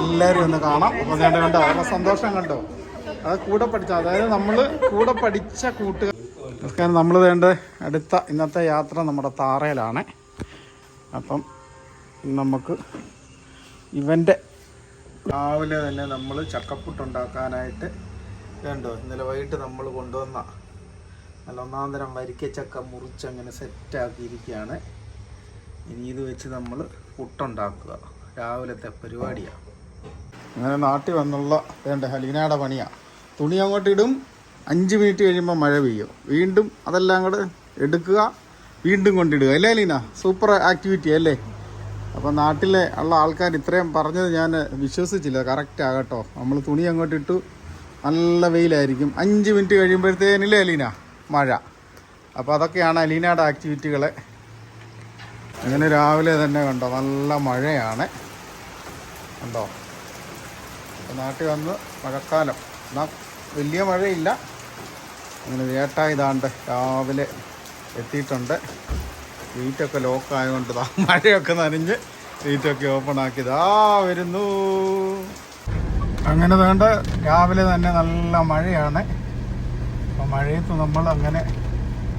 എല്ലാവരും ഒന്ന് കാണാം. അപ്പോൾ വേണ്ട കണ്ടോ അവരുടെ സന്തോഷം കണ്ടോ? അത് കൂടെ പഠിച്ച അതായത് നമ്മൾ കൂടെ പഠിച്ച കൂട്ടുകാർ നമസ്കാരം നമ്മൾ വേണ്ട അടുത്ത ഇന്നത്തെ യാത്ര നമ്മുടെ താറയിലാണ്. അപ്പം നമുക്ക് ഇവന്റെ രാവിലെ തന്നെ നമ്മൾ ചക്കപ്പുട്ടുണ്ടാക്കാനായിട്ട് വേണ്ടോ ഇന്നലെ വൈകിട്ട് നമ്മൾ കൊണ്ടുവന്ന നല്ല ഒന്നാം തരം വരിക്കച്ചക്ക മുറിച്ചങ്ങനെ സെറ്റാക്കിയിരിക്കുകയാണ്. ഇനി ഇത് വെച്ച് നമ്മൾ പുട്ടുണ്ടാക്കുക. രാവിലത്തെ പരിപാടിയാണ് അങ്ങനെ നാട്ടിൽ വന്നുള്ള വേണ്ട ഹലീനയുടെ പണിയാണ് തുണി അങ്ങോട്ട് ഇടും അഞ്ച് മിനിറ്റ് കഴിയുമ്പോൾ മഴ പെയ്യും. വീണ്ടും അതെല്ലാം കൂടെ എടുക്കുക വീണ്ടും കൊണ്ടിടുക. അല്ലേ അലീന സൂപ്പർ ആക്ടിവിറ്റി അല്ലേ? അപ്പോൾ നാട്ടിലെ ഉള്ള ആൾക്കാർ ഇത്രയും പറഞ്ഞത് ഞാൻ വിശ്വസിച്ചില്ല. കറക്റ്റ് ആകട്ടോ നമ്മൾ തുണി അങ്ങോട്ട് ഇട്ടു നല്ല വെയിലായിരിക്കും. അഞ്ച് മിനിറ്റ് കഴിയുമ്പോഴത്തേനില്ലേ അലീന മഴ. അപ്പോൾ അതൊക്കെയാണ് അലീനയുടെ ആക്ടിവിറ്റികളെ അങ്ങനെ രാവിലെ തന്നെ കണ്ടോ നല്ല മഴയാണ്. കണ്ടോ? അപ്പോൾ നാട്ടിൽ വന്ന് മഴക്കാലം. എന്നാൽ വലിയ മഴയില്ല. അങ്ങനെ വേട്ട ഇതാണ്ട് രാവിലെ എത്തിയിട്ടുണ്ട്. ഗേറ്റൊക്കെ ലോക്കായതുകൊണ്ട് ഇതാ മഴയൊക്കെ നനഞ്ഞ് ഗേറ്റൊക്കെ ഓപ്പൺ ആക്കി ദാ വരുന്നു. അങ്ങനെ വേണ്ട രാവിലെ തന്നെ നല്ല മഴയാണ്. അപ്പോൾ മഴയത്ത് നമ്മൾ അങ്ങനെ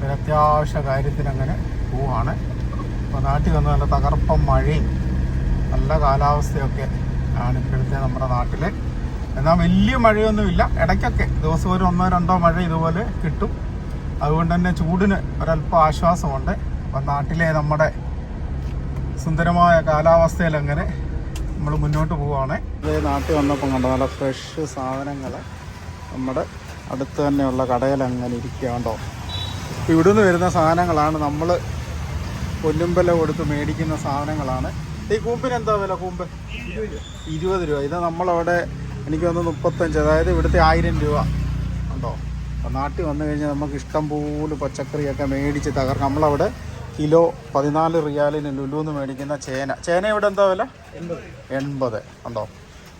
ഒരു അത്യാവശ്യ കാര്യത്തിനങ്ങനെ പോവാണ്. അപ്പോൾ നാട്ടിൽ വന്ന് നല്ല തകർപ്പം മഴയും നല്ല കാലാവസ്ഥയൊക്കെ ആണ് ഇപ്പോഴത്തെ നമ്മുടെ നാട്ടിൽ എന്നാൽ വലിയ മഴയൊന്നുമില്ല. ഇടയ്ക്കൊക്കെ ദിവസം ഒരു ഒന്നോ രണ്ടോ മഴ ഇതുപോലെ കിട്ടും. അതുകൊണ്ട് തന്നെ ചൂടിന് ഒരല്പം ആശ്വാസമുണ്ട്. അപ്പം നാട്ടിലെ നമ്മുടെ സുന്ദരമായ കാലാവസ്ഥയിൽ അങ്ങനെ നമ്മൾ മുന്നോട്ട് പോവുകയാണ് നാട്ടിൽ വന്നപ്പം കണ്ട നല്ല ഫ്രഷ് സാധനങ്ങൾ നമ്മുടെ അടുത്ത് തന്നെയുള്ള കടയിൽ അങ്ങനെ ഇരിക്കുകയുണ്ടോ ഇവിടുന്ന് വരുന്ന സാധനങ്ങളാണ് നമ്മൾ പൊന്നുമ്പല കൊടുത്ത് മേടിക്കുന്ന സാധനങ്ങളാണ്. ഈ കൂമ്പിന് എന്താ വില കൂമ്പ്? ഇരുപത് രൂപ. ഇത് നമ്മളവിടെ എനിക്ക് വന്ന് മുപ്പത്തഞ്ച്. അതായത് ഇവിടുത്തെ ആയിരം രൂപ. ഉണ്ടോ അപ്പം നാട്ടിൽ വന്നു കഴിഞ്ഞാൽ നമുക്ക് ഇഷ്ടം പോലെ പച്ചക്കറിയൊക്കെ മേടിച്ച് തകർക്കാം. നമ്മളവിടെ കിലോ പതിനാല് റിയാലിന് ലുലുന്ന് മേടിക്കുന്ന ചേന. ചേന ഇവിടെ എന്താ വില? എൺപത്. ഉണ്ടോ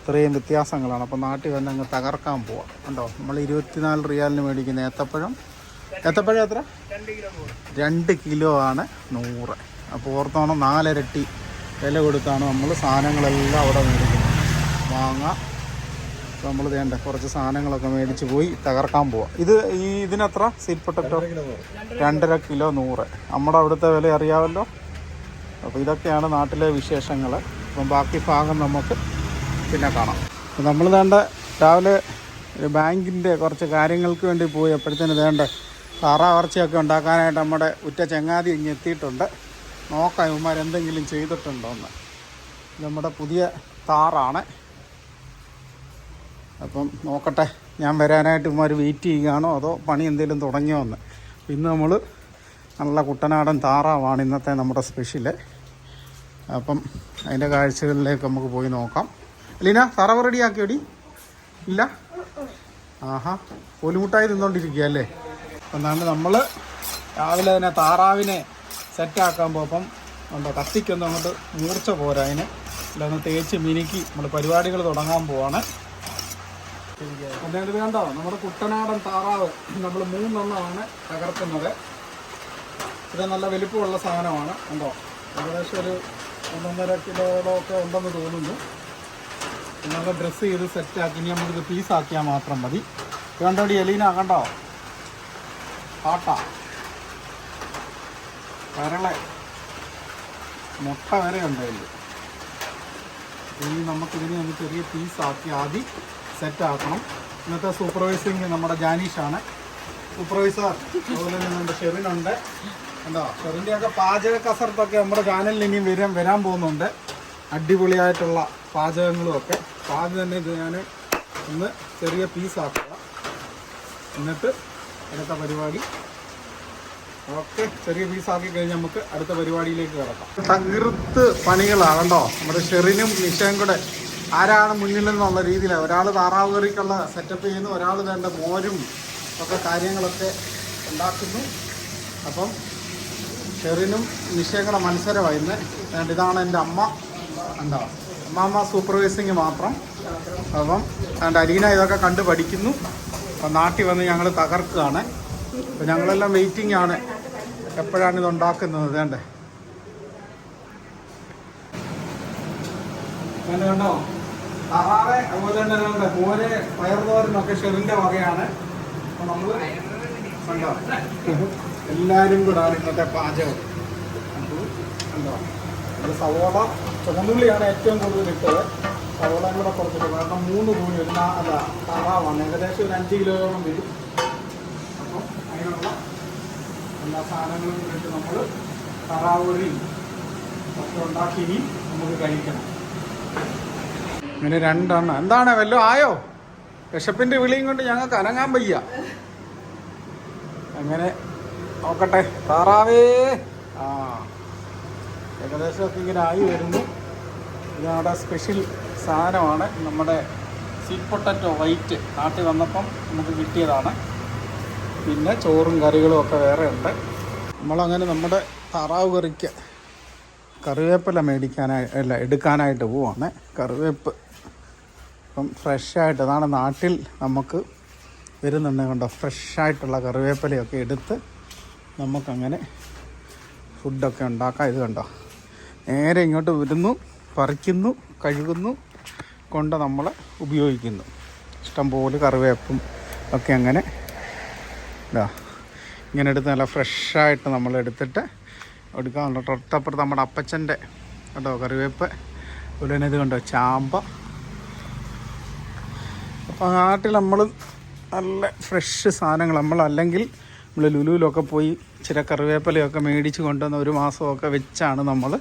ഇത്രയും വ്യത്യാസങ്ങളാണ്. അപ്പോൾ നാട്ടിൽ വന്ന് അങ്ങ് തകർക്കാൻ പോവാം. ഉണ്ടോ നമ്മൾ ഇരുപത്തിനാല് റിയാലിന് മേടിക്കുന്ന ഏത്തപ്പഴം. ഏത്തപ്പഴം എത്ര? രണ്ട് കിലോ ആണ് നൂറ്. അപ്പോൾ ഓർത്തോണം നാലിരട്ടി വില കൊടുത്താണ് നമ്മൾ സാധനങ്ങളെല്ലാം അവിടെ മേടിക്കുന്നത്. മാങ്ങ. നമ്മൾ വേണ്ട കുറച്ച് സാധനങ്ങളൊക്കെ മേടിച്ച് പോയി തകർക്കാൻ പോവാം. ഇത് ഈ ഇതിനെത്ര? സീറ്റ് പൊട്ടറ്റോ രണ്ടര കിലോ നൂറ്. നമ്മുടെ അവിടുത്തെ വില അറിയാമല്ലോ അപ്പോൾ ഇതൊക്കെയാണ് നാട്ടിലെ വിശേഷങ്ങൾ അപ്പം ബാക്കി ഭാഗം നമുക്ക് പിന്നെ കാണാം. നമ്മൾ വേണ്ട രാവിലെ ബാങ്കിന്റെ കുറച്ച് കാര്യങ്ങൾക്ക് വേണ്ടി പോയി. എപ്പോഴത്തേന് വേണ്ട താറാവർച്ചയൊക്കെ ഉണ്ടാക്കാനായിട്ട് നമ്മുടെ ഉറ്റ ചങ്ങാതി ഇങ്ങ് എത്തിയിട്ടുണ്ട്. നോക്കാം ഇവന്മാർ എന്തെങ്കിലും ചെയ്തിട്ടുണ്ടോ എന്ന് നമ്മുടെ പുതിയ താറാണ് അപ്പം നോക്കട്ടെ ഞാൻ വരാനായിട്ട് ഇവന്മാർ വെയിറ്റ് ചെയ്യുകയാണോ അതോ പണി എന്തെങ്കിലും തുടങ്ങിയോ എന്ന് ഇന്ന് നമ്മൾ നല്ല കുട്ടനാടൻ താറാവാണ് ഇന്നത്തെ നമ്മുടെ സ്പെഷ്യൽ അപ്പം അതിന്റെ കാഴ്ചകളിലേക്ക് നമുക്ക് പോയി നോക്കാം. അലീന താറാവ് റെഡിയാക്കിയോടി ഇല്ല? ആഹാ കോലുമുട്ടായി തിന്നോണ്ടിരിക്കുക അല്ലേ എന്നാണ് നമ്മൾ രാവിലെ തന്നെ താറാവിനെ സെറ്റാക്കാൻ പോകുമ്പം നമ്മുടെ കത്തിക്കൊന്നും അങ്ങോട്ട് മൂർച്ച പോരാ. അതിന് അല്ല തേച്ച് മിനുക്കി നമ്മൾ പരിപാടികൾ തുടങ്ങാൻ പോവാണ്. അതായത് വേണ്ടോ നമ്മുടെ കുട്ടനാടൻ താറാവ് നമ്മൾ മൂന്നെണ്ണമാണ് തകർക്കുന്നത്. ഇത് നല്ല വലിപ്പമുള്ള സാധനമാണ്. ഉണ്ടോ ഏകദേശം ഒരു ഒന്നൊന്നര കിലോയോളമൊക്കെ ഉണ്ടെന്ന് തോന്നുന്നു. നല്ല ഡ്രസ്സ് ചെയ്ത് സെറ്റാക്കി ഇനി പീസാക്കിയാൽ മാത്രം മതി. കണ്ടോടി എലീന കണ്ടോ? ആട്ട കരളെ. മുട്ട വരെ ഉണ്ട് അതിൽ ഇനി നമുക്കിതിനെ ഒന്ന് ചെറിയ പീസാക്കി ആദ്യം സെറ്റ് ആക്കണം. ഇന്നത്തെ സൂപ്പർവൈസിങ് നമ്മുടെ ജാനീഷാണ് സൂപ്പർവൈസർ അതുപോലെ തന്നെ നമ്മുടെ ഷെറിനുണ്ട് എന്താ ഷെറിന്റെയൊക്കെ പാചക കസർത്തൊക്കെ നമ്മുടെ ചാനലിൽ ഇനിയും വരാൻ വരാൻ പോകുന്നുണ്ട്. അടിപൊളിയായിട്ടുള്ള പാചകങ്ങളും ഒക്കെ. ആദ്യം തന്നെ ഇത് ഞാൻ ഒന്ന് ചെറിയ പീസാക്കുക എന്നിട്ട് ഇന്നത്തെ പരിപാടി ഓക്കെ ചെറിയ പീസാക്കി കഴിഞ്ഞ് നമുക്ക് അടുത്ത പരിപാടിയിലേക്ക് കിടക്കാം. തകർത്ത് പണികളാകണ്ടോ നമ്മുടെ ഷെറിനും നിഷയും കൂടെ ആരാണ് മുന്നിൽ നിന്നുള്ള രീതിയിലാണ് ഒരാൾ താറാവ് കറിക്കുള്ള സെറ്റപ്പ് ചെയ്യുന്നു ഒരാൾ വേണ്ട മോരും ഒക്കെ കാര്യങ്ങളൊക്കെ ഉണ്ടാക്കുന്നു. അപ്പം ഷെറിനും നിഷയും കൂടെ മത്സരമായിരുന്നു അതുകൊണ്ട് ഇതാണ് എന്റെ അമ്മ. എന്താ അമ്മാമ്മ സൂപ്പർവൈസിങ് മാത്രം. അപ്പം അതുകൊണ്ട് അലീന ഇതൊക്കെ കണ്ടു പഠിക്കുന്നു. അപ്പം നാട്ടിൽ വന്ന് ഞങ്ങൾ തകർക്കുകയാണ്. അപ്പം ഞങ്ങളെല്ലാം വെയിറ്റിംഗ് ആണ്. എപ്പോഴാണ് ഇത് ഉണ്ടാക്കുന്നത് വേണ്ടേ കണ്ടോ? താറാവ് അതുപോലെ തന്നെ നമ്മുടെ മോര് പയർതോരനൊക്കെ ഷെറിന്റെ വകയാണ്. അപ്പൊ നമ്മൾ കണ്ടോ? എല്ലാരും കൂടെ ഇന്നത്തെ പാചകം. കണ്ടോ? നമ്മൾ സവോള ചുമന്നുള്ളിയാണ് ഏറ്റവും കൂടുതൽ ഇട്ടത്. സവോളയും കൂടെ കുറച്ചിട്ട് കാരണം മൂന്ന് കൂടി ഒരു അല്ല താറാവാണ്. ഏകദേശം ഒരു അഞ്ച് കിലോയോളം വരും അപ്പം അതിനുള്ള എല്ലാ സാധനങ്ങളും കൂടിയിട്ട് നമ്മൾ തറാവൂരിൽ ഒക്കെ ഉണ്ടാക്കി ഇനി നമുക്ക് കഴിക്കണം. ഇങ്ങനെ രണ്ടെണ്ണം. എന്താണ് വല്ലോ ആയോ? വിശപ്പിന്റെ വിളിയും കൊണ്ട് ഞങ്ങൾക്ക് അനങ്ങാൻ വയ്യ. അങ്ങനെ നോക്കട്ടെ. താറാവേ. ആ. ഏകദേശമൊക്കെ ഇങ്ങനെ ആയി വരുന്നു. ഇതവിടെ സ്പെഷ്യൽ സാധനമാണ്. നമ്മുടെ സ്വീറ്റ് പൊട്ടറ്റോ വൈറ്റ് നാട്ടിൽ വന്നപ്പം നമുക്ക് കിട്ടിയതാണ്. പിന്നെ ചോറും കറികളും ഒക്കെ വേറെ ഉണ്ട്. നമ്മളങ്ങനെ നമ്മുടെ താറാവ് കറിക്ക് കറിവേപ്പില മേടിക്കാനായി അല്ല എടുക്കാനായിട്ട് പോവാണ്. കറിവേപ്പ് ഇപ്പം ഫ്രഷായിട്ട് അതാണ് നാട്ടിൽ നമുക്ക് വരുന്നുണ്ട് കണ്ടോ ഫ്രഷായിട്ടുള്ള കറിവേപ്പിലയൊക്കെ എടുത്ത് നമുക്കങ്ങനെ ഫുഡൊക്കെ ഉണ്ടാക്കാം. ഇത് കണ്ടോ നേരെ ഇങ്ങോട്ട് വരുന്നു പറിക്കുന്നു കഴുകുന്നു കൊണ്ട് നമ്മൾ ഉപയോഗിക്കുന്നു. ഇഷ്ടംപോലെ കറിവേപ്പും ഒക്കെ അങ്ങനെ ഇതാ. ഇങ്ങനെ എടുത്ത് നല്ല ഫ്രഷായിട്ട് നമ്മൾ എടുത്തിട്ട് എടുക്കാറുണ്ട് തൊട്ടപ്പുറത്ത് നമ്മുടെ അപ്പച്ചന്റെ കേട്ടോ കറിവേപ്പ്. അതുപോലെ തന്നെ ഇത് കണ്ടോ ചാമ്പ. അപ്പോൾ നാട്ടിൽ നമ്മൾ നല്ല ഫ്രഷ് സാധനങ്ങൾ നമ്മൾ അല്ലെങ്കിൽ നമ്മൾ ലുലുവിലൊക്കെ പോയി ചില കറിവേപ്പിലയൊക്കെ മേടിച്ച് കൊണ്ടുവന്ന ഒരു മാസമൊക്കെ വെച്ചാണ് നമ്മൾ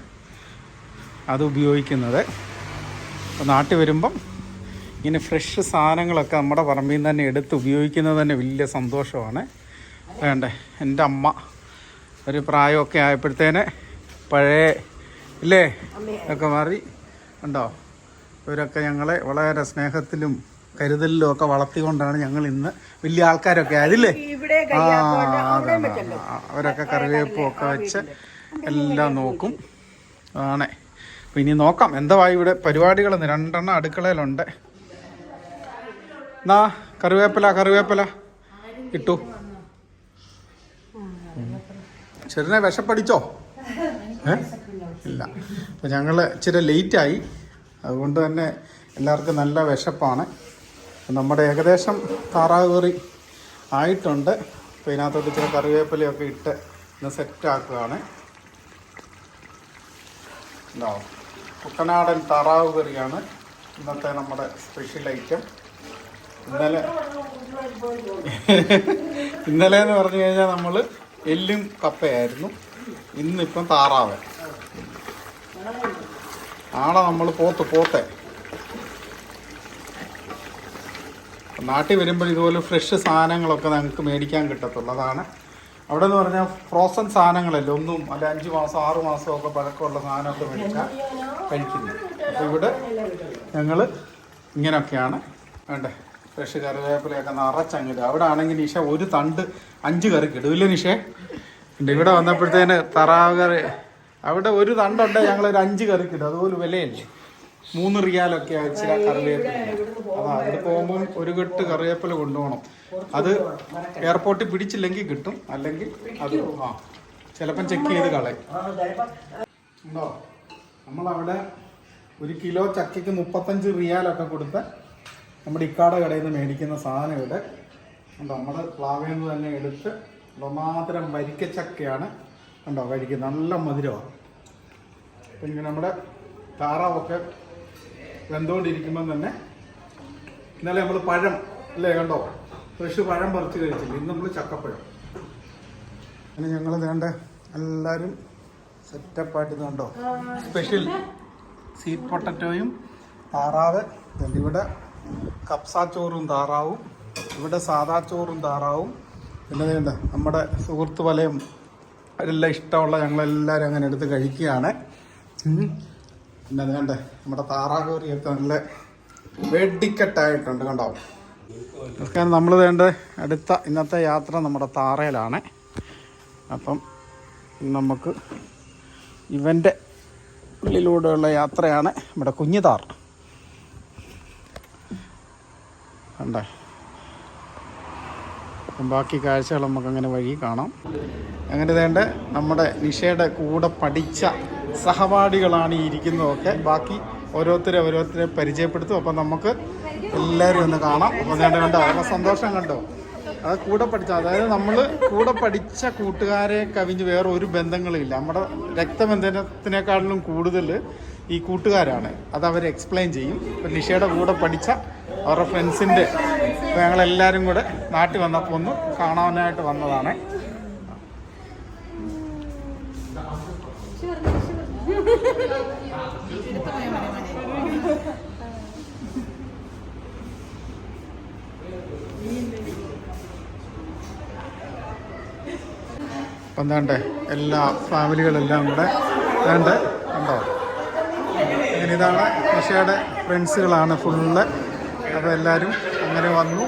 അത് ഉപയോഗിക്കുന്നത്. അപ്പോൾ നാട്ടിൽ വരുമ്പം ഇങ്ങനെ ഫ്രഷ് സാധനങ്ങളൊക്കെ നമ്മുടെ പറമ്പിൽ നിന്ന് തന്നെ എടുത്ത് ഉപയോഗിക്കുന്നത് തന്നെ വലിയ സന്തോഷമാണ്. വേണ്ടേ എന്റെ അമ്മ ഒരു പ്രായമൊക്കെ ആയപ്പോഴത്തേന് പഴയ ഇല്ലേ? ഒക്കെ മാറി. ഉണ്ടോ? ഇവരൊക്കെ ഞങ്ങളെ വളരെ സ്നേഹത്തിലും കരുതലിലും ഒക്കെ വളർത്തിക്കൊണ്ടാണ് ഞങ്ങൾ ഇന്ന് വലിയ ആൾക്കാരൊക്കെ ആയതില്ലേ ആ അതാണ്. അവരൊക്കെ കറിവേപ്പും ഒക്കെ വെച്ച് എല്ലാം നോക്കും. ആണേ. അപ്പം ഇനി നോക്കാം. എന്താ ഇവിടെ? പരിപാടികൾ രണ്ടെണ്ണം അടുക്കളയിലുണ്ട്. എന്നാ കറിവേപ്പില കറിവേപ്പില. ഇട്ടു. ചെറിയ വിശപ്പടിച്ചോ? ഏ? ഇല്ല. അപ്പൊ ഞങ്ങൾ ഇച്ചിരി ലേറ്റായി അതുകൊണ്ട് തന്നെ എല്ലാവർക്കും നല്ല വിശപ്പാണ്. നമ്മുടെ ഏകദേശം താറാവ് കറി ആയിട്ടുണ്ട്. അപ്പോൾ ഇതിനകത്തോട്ട് ഇച്ചിരി കറിവേപ്പിലയൊക്കെ ഇട്ട് ഇന്ന് സെറ്റാക്കുകയാണ് ഉണ്ടാവും കുട്ടനാടൻ താറാവ് കറിയാണ് ഇന്നത്തെ നമ്മുടെ സ്പെഷ്യൽ ഐറ്റം ഇന്നലെ ഇന്നലെ എന്ന് പറഞ്ഞു കഴിഞ്ഞാൽ നമ്മൾ എല്ലും കപ്പയായിരുന്നു. ഇന്നിപ്പം താറാവ്. നാളെ നമ്മൾ പോത്ത് പോത്തെ. നാട്ടിൽ വരുമ്പോൾ ഇതുപോലെ ഫ്രഷ് സാധനങ്ങളൊക്കെ നമുക്ക് മേടിക്കാൻ കിട്ടത്തുള്ളൂ. അതാണ്. അവിടെ എന്ന് പറഞ്ഞാൽ ഫ്രോസൺ സാധനങ്ങളല്ലേ? ഒന്നും അല്ല അഞ്ച് മാസം ആറ് ഒക്കെ പഴക്കമുള്ള സാധനമൊക്കെ മേടിച്ചാൽ കഴിക്കുന്നു അപ്പോൾ ഇവിടെ ഞങ്ങൾ ഇങ്ങനെയൊക്കെയാണ് വേണ്ടേ? ഫ്രഷ് കറിവേപ്പിലയൊക്കെ നിറച്ചങ്ങിട്ട് അവിടെ ആണെങ്കിൽ നിഷ ഒരു തണ്ട് അഞ്ച് കറിക്ക് ഇടും ഇല്ലേ നിഷേ? ഇവിടെ വന്നപ്പോഴത്തേന് തറാവ് കറി അവിടെ ഒരു തണ്ടുണ്ട് ഞങ്ങൾ ഒരു അഞ്ച് കറിക്ക് ഇടും അതുപോലെ വിലയല്ലേ? മൂന്ന് റിയാലൊക്കെ അയച്ച കറിവേപ്പില. അതാ അവിടെ പോകുമ്പം ഒരു കെട്ട് കറിവേപ്പില കൊണ്ടുപോകണം. അത് എയർപോർട്ടിൽ പിടിച്ചില്ലെങ്കിൽ കിട്ടും. അല്ലെങ്കിൽ അത് ആ ചിലപ്പം ചെക്ക് ചെയ്ത് കളയും. ഉണ്ടോ? നമ്മളവിടെ ഒരു കിലോ ചക്കയ്ക്ക് മുപ്പത്തഞ്ച് റിയാലൊക്കെ കൊടുത്ത് നമ്മുടെ ഇക്കാട കടയിൽ നിന്ന് മേടിക്കുന്ന സാധനം ഇവിടെ നമ്മൾ പ്ലാവിൽ നിന്ന് തന്നെ എടുത്ത് മാത്രം വരിക്കച്ചക്കയാണ് കണ്ടോ? കഴിക്കുന്നത് നല്ല മധുരമാണ് പിന്നെ നമ്മുടെ താറാവൊക്കെ വെന്തുകൊണ്ടിരിക്കുമ്പം തന്നെ ഇന്നലെ നമ്മൾ പഴം അല്ലേ കണ്ടോ? ഫ്രഷ് പഴം പറിച്ച് കഴിച്ചില്ല? ഇന്ന് നമ്മൾ ചക്കപ്പഴം. പിന്നെ ഞങ്ങൾ വേണ്ട എല്ലാവരും സെറ്റപ്പായിട്ട് ഇത് കണ്ടോ? സ്പെഷ്യൽ സീറ്റ് പൊട്ടറ്റോയും താറാവ് ഇവിടെ കപ്സാ ചോറും താറാവും ഇവിടെ സാദാ ചോറും താറാവും. പിന്നെ വേണ്ട നമ്മുടെ സുഹൃത്ത് വലയം അവരെല്ലാം ഇഷ്ടമുള്ള ഞങ്ങളെല്ലാവരും അങ്ങനെ എടുത്ത് കഴിക്കുകയാണ്. പിന്നെ കണ്ടേ നമ്മുടെ താറാകോറിയൊക്കെ നല്ല വെടിക്കെട്ടായിട്ടുണ്ട് കണ്ടോ. ഒക്കെ നമ്മൾ വേണ്ട അടുത്ത ഇന്നത്തെ യാത്ര നമ്മുടെ താറയിലാണ്. അപ്പം നമുക്ക് ഇവന്റെ ഉള്ളിലൂടെയുള്ള യാത്രയാണ് നമ്മുടെ കുഞ്ഞു കണ്ടേ. അപ്പം ബാക്കി കാഴ്ചകൾ നമുക്ക് അങ്ങനെ വഴി കാണാം. അങ്ങനെ വേണ്ട നമ്മുടെ നിഷയുടെ കൂടെ പഠിച്ച സഹപാഠികളാണ് ഈ ഇരിക്കുന്നതൊക്കെ. ബാക്കി ഓരോരുത്തരെ ഓരോരുത്തരെ പരിചയപ്പെടുത്തും. അപ്പം നമുക്ക് എല്ലാവരും ഒന്ന് കാണാം. അപ്പോൾ നേണ്ട കണ്ടോ? അവരുടെ സന്തോഷം കണ്ടോ? അത് കൂടെ പഠിച്ച അതായത് നമ്മൾ കൂടെ പഠിച്ച കൂട്ടുകാരെ കവിഞ്ഞ് വേറെ ഒരു ബന്ധങ്ങളും ഇല്ല നമ്മുടെ രക്തബന്ധനത്തിനേക്കാളിലും കൂടുതൽ ഈ കൂട്ടുകാരാണ്. അത് അവർ എക്സ്പ്ലെയിൻ ചെയ്യും. ഇപ്പം നിഷയുടെ കൂടെ പഠിച്ച അവരുടെ ഫ്രണ്ട്സിന്റെ ഞങ്ങളെല്ലാവരും കൂടെ നാട്ടിൽ വന്നപ്പോൾ ഒന്ന് കാണാനായിട്ട് വന്നതാണ്. എന്താണ്ട്? എല്ലാ ഫാമിലികളെല്ലാം കൂടെ വേണ്ട ഇതാണ് നിഷയുടെ ഫ്രണ്ട്സുകളാണ് ഫുള്ള്. അപ്പോൾ എല്ലാവരും അങ്ങനെ വന്നു.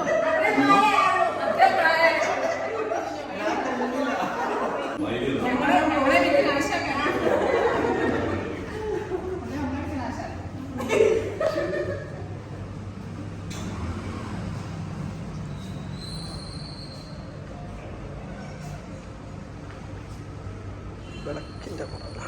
വിളക്കിന്റെ ഒറ്റ